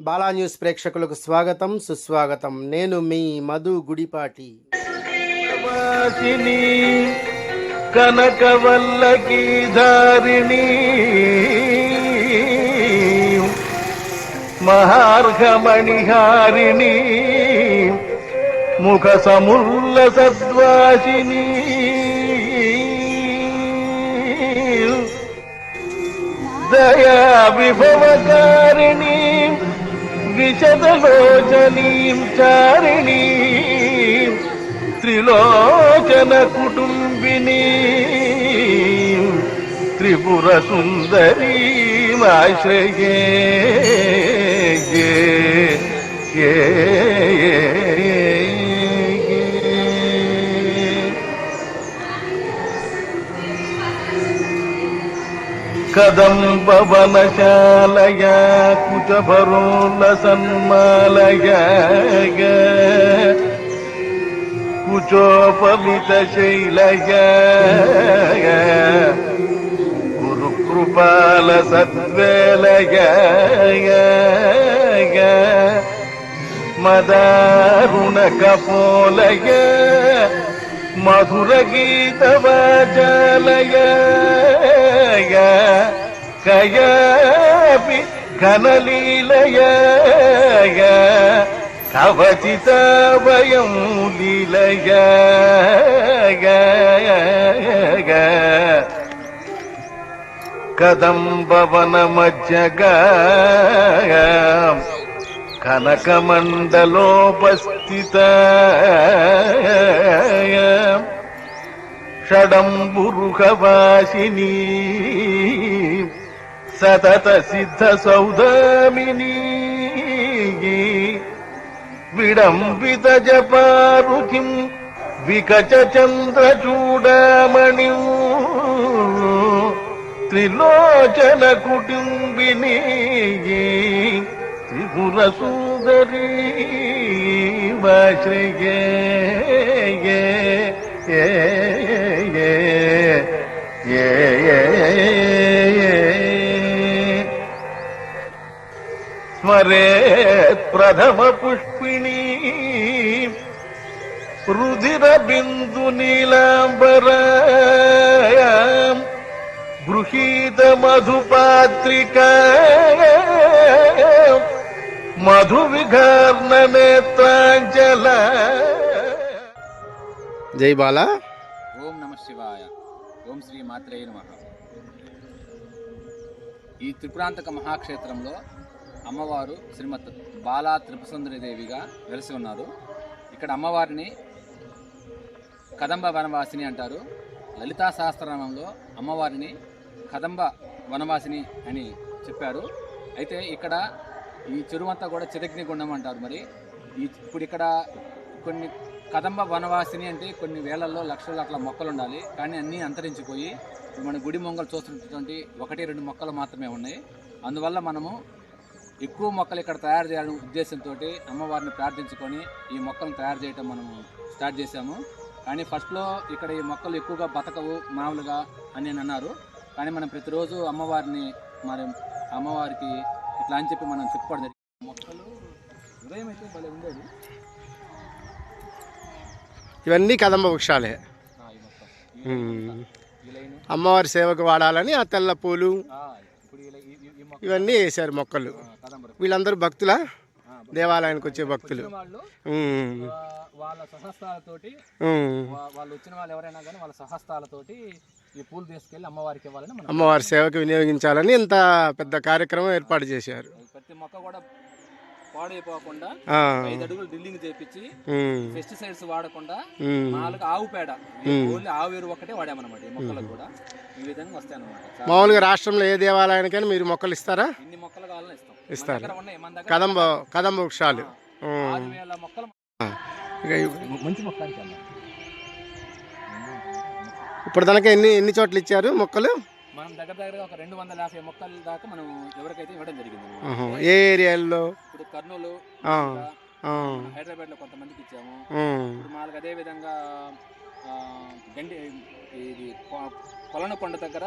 Bala news ప్రేక్షకులకు స్వాగతం సుస్వాగతం. నేను మీ మధు గుడిపాటి. వాసిని కనకవల్లకి ధారిణి. మహార్ఘమణిహారిణి ముఖ సముల్ల సద్వాసిని. దయా విభవకారిణీ. విశదలోచనీం చారిణీ త్రిలోచన కుటుంబిని త్రిపుర సుందరీమాశ్రయే ఏ, ఏ, कदम्बवनशालया कुचभरोलसन्मालया कुचोपमितशैलया गुरुकृपालसद्वेलया मदारुणकपोलय मधुरगीतवाचालय கனலீலைய கயபி கனலீலைய கவச்சித பயம் லீலைய कदम्बवनमज्जग कनकमण्डलोपस्थित షడంబురుహవాసిని సతత సిద్ధ సౌదామిని విడంబిత జపారుకిం వికచ చంద్రచూడామణి త్రిలోచన కుటుంబిని త్రిపుర సుందరీ వాశ్రయే ఏ, ఏ, ఏ, ఏ, ఏ, జై బాల. ఓం నమ శివాయ. ఓం శ్రీ మాత్రేయ నమ. ఈ త్రిపురాంతక మహాక్షేత్రంలో అమ్మవారు శ్రీమత్ బాలా త్రిపుసుందరి దేవిగా వెలిసి ఉన్నారు. ఇక్కడ అమ్మవారిని కదంబ వనవాసిని అంటారు. లలితా సహస్రనామంలో అమ్మవారిని కదంబ వనవాసిని అని చెప్పారు. అయితే ఇక్కడ ఈ చెరువంతా కూడా చిరగ్ని గుండం అంటారు మరి. ఈ ఇప్పుడు ఇక్కడ కొన్ని కదంబ వనవాసిని అంటే కొన్ని వేలల్లో లక్షల అట్లా మొక్కలు ఉండాలి కానీ అన్నీ అంతరించిపోయి మన గుడి మొంగలు చూస్తున్నటువంటి ఒకటి రెండు మొక్కలు మాత్రమే ఉన్నాయి. అందువల్ల మనము ఎక్కువ మొక్కలు ఇక్కడ తయారు చేయాలని ఉద్దేశంతో అమ్మవారిని ప్రార్థించుకొని ఈ మొక్కలను తయారు చేయటం మనము స్టార్ట్ చేశాము. కానీ ఫస్ట్లో ఇక్కడ ఈ మొక్కలు ఎక్కువగా బతకవు మామూలుగా అని నేను అన్నారు. కానీ మనం ప్రతిరోజు అమ్మవారిని మరి అమ్మవారికి ఇట్లా అని చెప్పి మనం చెప్పుకోవడం జరిగింది. మొక్కలు ఉదయం అయితే భలే ఉండేది ఇవన్నీ కదంబ వృక్షాలే. అమ్మవారి సేవకు వాడాలని ఆ తెల్ల పూలు ఇవన్నీ వేశారు మొక్కలు. వీళ్ళందరూ భక్తులా? దేవాలయానికి వచ్చే భక్తులు. వాళ్ళు సహస్తాలతోటి వాళ్ళు వచ్చిన వాళ్ళు ఎవరైనా కానీ వాళ్ళ సహస్తాలతోటి ఈ పూలు తీసుకెళ్ళి అమ్మవారికి ఇవ్వాలని అమ్మవారి సేవకు వినియోగించాలని ఇంత పెద్ద కార్యక్రమం ఏర్పాటు చేశారు. ప్రతి మొక్క కూడా పాడైపోకుండా ఆ. ఐదు అడుగులు డ్రిల్లింగ్ చేపించి ఉమ్. పెస్టిసైడ్స్ వాడకుండా. నాలుగు ఆవు పేడ ఓన్లీ ఆవు ఎరువు ఒకటే వాడామన్నమాట ఈ మొక్కలకు కూడా ఈ విధంగా వస్తాయి అన్నమాట మామూలుగా రాష్ట్రంలో ఏ దేవాలయానికైనా మీరు మొక్కలు ఇస్తారా ఇన్ని మొక్కలు కావాలని ఇస్తాం ఇస్తారు. కదంబ కదంబ వృక్షాలు. ఆరు వేల మొక్కలు మంచి మొక్క. ఇప్పుడు దానికి ఎన్ని ఎన్ని చోట్ల ఇచ్చారు మొక్కలు మనం దగ్గర దగ్గర ఒక రెండు వందల యాభై మొక్కల దాకా మనం ఎవరికైతే ఇవ్వడం జరిగింది. ఏ ఏరియాల్లో ఇప్పుడు కర్నూలు. హైదరాబాద్లో కొంతమందికి ఇచ్చాము. ఇప్పుడు మాకు అదే విధంగా ఆ, గండి ఇది కొ- కొలనకొండ దగ్గర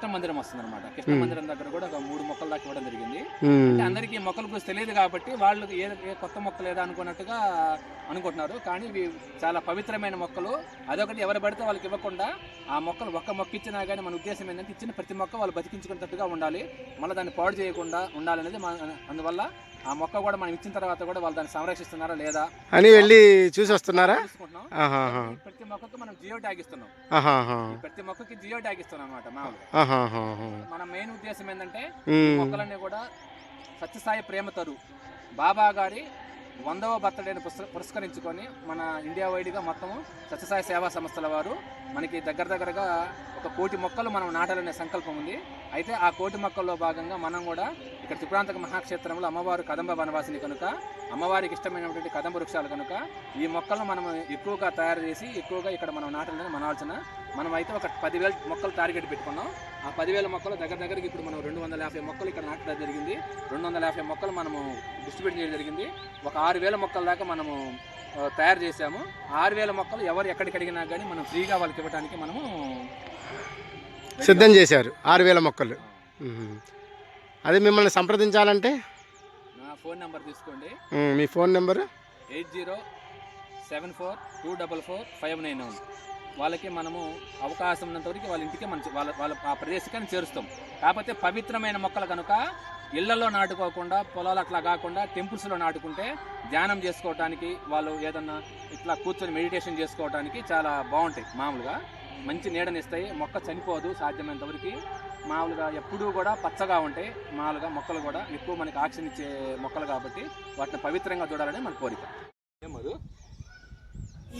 కృష్ణ మందిరం వస్తుంది అనమాట కృష్ణ. మందిరం దగ్గర కూడా ఒక మూడు మొక్కలు దాకా ఇవ్వడం జరిగింది. అంటే అందరికీ మొక్కల గురించి తెలియదు కాబట్టి వాళ్ళు ఏ ఏ కొత్త మొక్క లేదా అనుకున్నట్టుగా అనుకుంటున్నారు. కానీ ఇవి చాలా పవిత్రమైన మొక్కలు. అదొకటి ఎవరు పడితే వాళ్ళకి ఇవ్వకుండా ఆ మొక్కలు ఒక్క మొక్క ఇచ్చినా కానీ మన ఉద్దేశం ఏంటంటే ఇచ్చిన ప్రతి మొక్క వాళ్ళు బతికించుకున్నట్టుగా ఉండాలి. మళ్ళీ దాన్ని పాడు చేయకుండా ఉండాలనేది అందువల్ల ఆ మొక్క కూడా మనం ఇచ్చిన తర్వాత కూడా వాళ్ళు దాన్ని సంరక్షిస్తున్నారా లేదా అని వెళ్ళి చూసి వస్తున్నారా మొక్కకు మనం జియో ట్యాగ్ ఇస్తున్నాం. ప్రతి మొక్కకి జియో ట్యాగ్ ఇస్తున్నాం అనమాట. మన మెయిన్ ఉద్దేశం ఏంటంటే మొక్కలన్నీ కూడా సత్యసాయి ప్రేమతరు బాబా గారి వందవ బర్త్డేని పురస్కరించుకొని మన ఇండియా వైడ్గా మొత్తము సత్యసాయి సేవా సంస్థల వారు మనకి దగ్గర దగ్గరగా ఒక కోటి మొక్కలు మనం నాటాలనే సంకల్పం ఉంది. అయితే ఆ కోటి మొక్కల్లో భాగంగా మనం కూడా ఇక్కడ త్రిపురాంతక మహాక్షేత్రంలో అమ్మవారు కదంబ వనవాసిని కనుక అమ్మవారికి ఇష్టమైనటువంటి కదంబ వృక్షాలు కనుక ఈ మొక్కలను మనం ఎక్కువగా తయారు చేసి ఎక్కువగా ఇక్కడ మనం నాటాలని మన ఆలోచన. మనం అయితే ఒక పదివేల మొక్కలు టార్గెట్ పెట్టుకున్నాం. ఆ పదివేల మొక్కలు దగ్గర దగ్గరికి ఇప్పుడు మనం రెండు వందల యాభై మొక్కలు ఇక్కడ నాటడం జరిగింది. రెండు వందల యాభై మొక్కలు మనము డిస్ట్రిబ్యూట్ చేయడం జరిగింది. ఒక ఆరు వేల మొక్కల దాకా మనము తయారు చేశాము. ఆరు వేల మొక్కలు ఎవరు ఎక్కడికి అడిగినా కానీ మనం ఫ్రీగా వాళ్ళకి ఇవ్వడానికి మనము సిద్ధం చేశారు. ఆరు వేల మొక్కలు. అదే మిమ్మల్ని సంప్రదించాలంటే? నా ఫోన్ నెంబర్ తీసుకోండి. మీ phone number? Eight zero seven four two double four five nine one వాళ్ళకి మనము అవకాశం ఉన్నంత వరకు వాళ్ళ ఇంటికి మనం వాళ్ళ వాళ్ళ ఆ ప్రదేశాన్ని చేరుస్తాం. కాకపోతే పవిత్రమైన మొక్కలు కనుక ఇళ్ళలో నాటుకోకుండా పొలాలు అట్లా కాకుండా టెంపుల్స్లో నాటుకుంటే ధ్యానం చేసుకోవటానికి వాళ్ళు ఏదన్నా ఇట్లా కూర్చొని మెడిటేషన్ చేసుకోవటానికి చాలా బాగుంటాయి మామూలుగా. మంచి నీడనిస్తాయి మొక్క చనిపోదు సాధ్యమైనంతవరకు మామూలుగా ఎప్పుడూ కూడా పచ్చగా ఉంటాయి మామూలుగా మొక్కలు కూడా ఎక్కువ మనకి ఆక్సిజన్ ఇచ్చే మొక్కలు కాబట్టి వాటిని పవిత్రంగా చూడాలని మన కోరిక.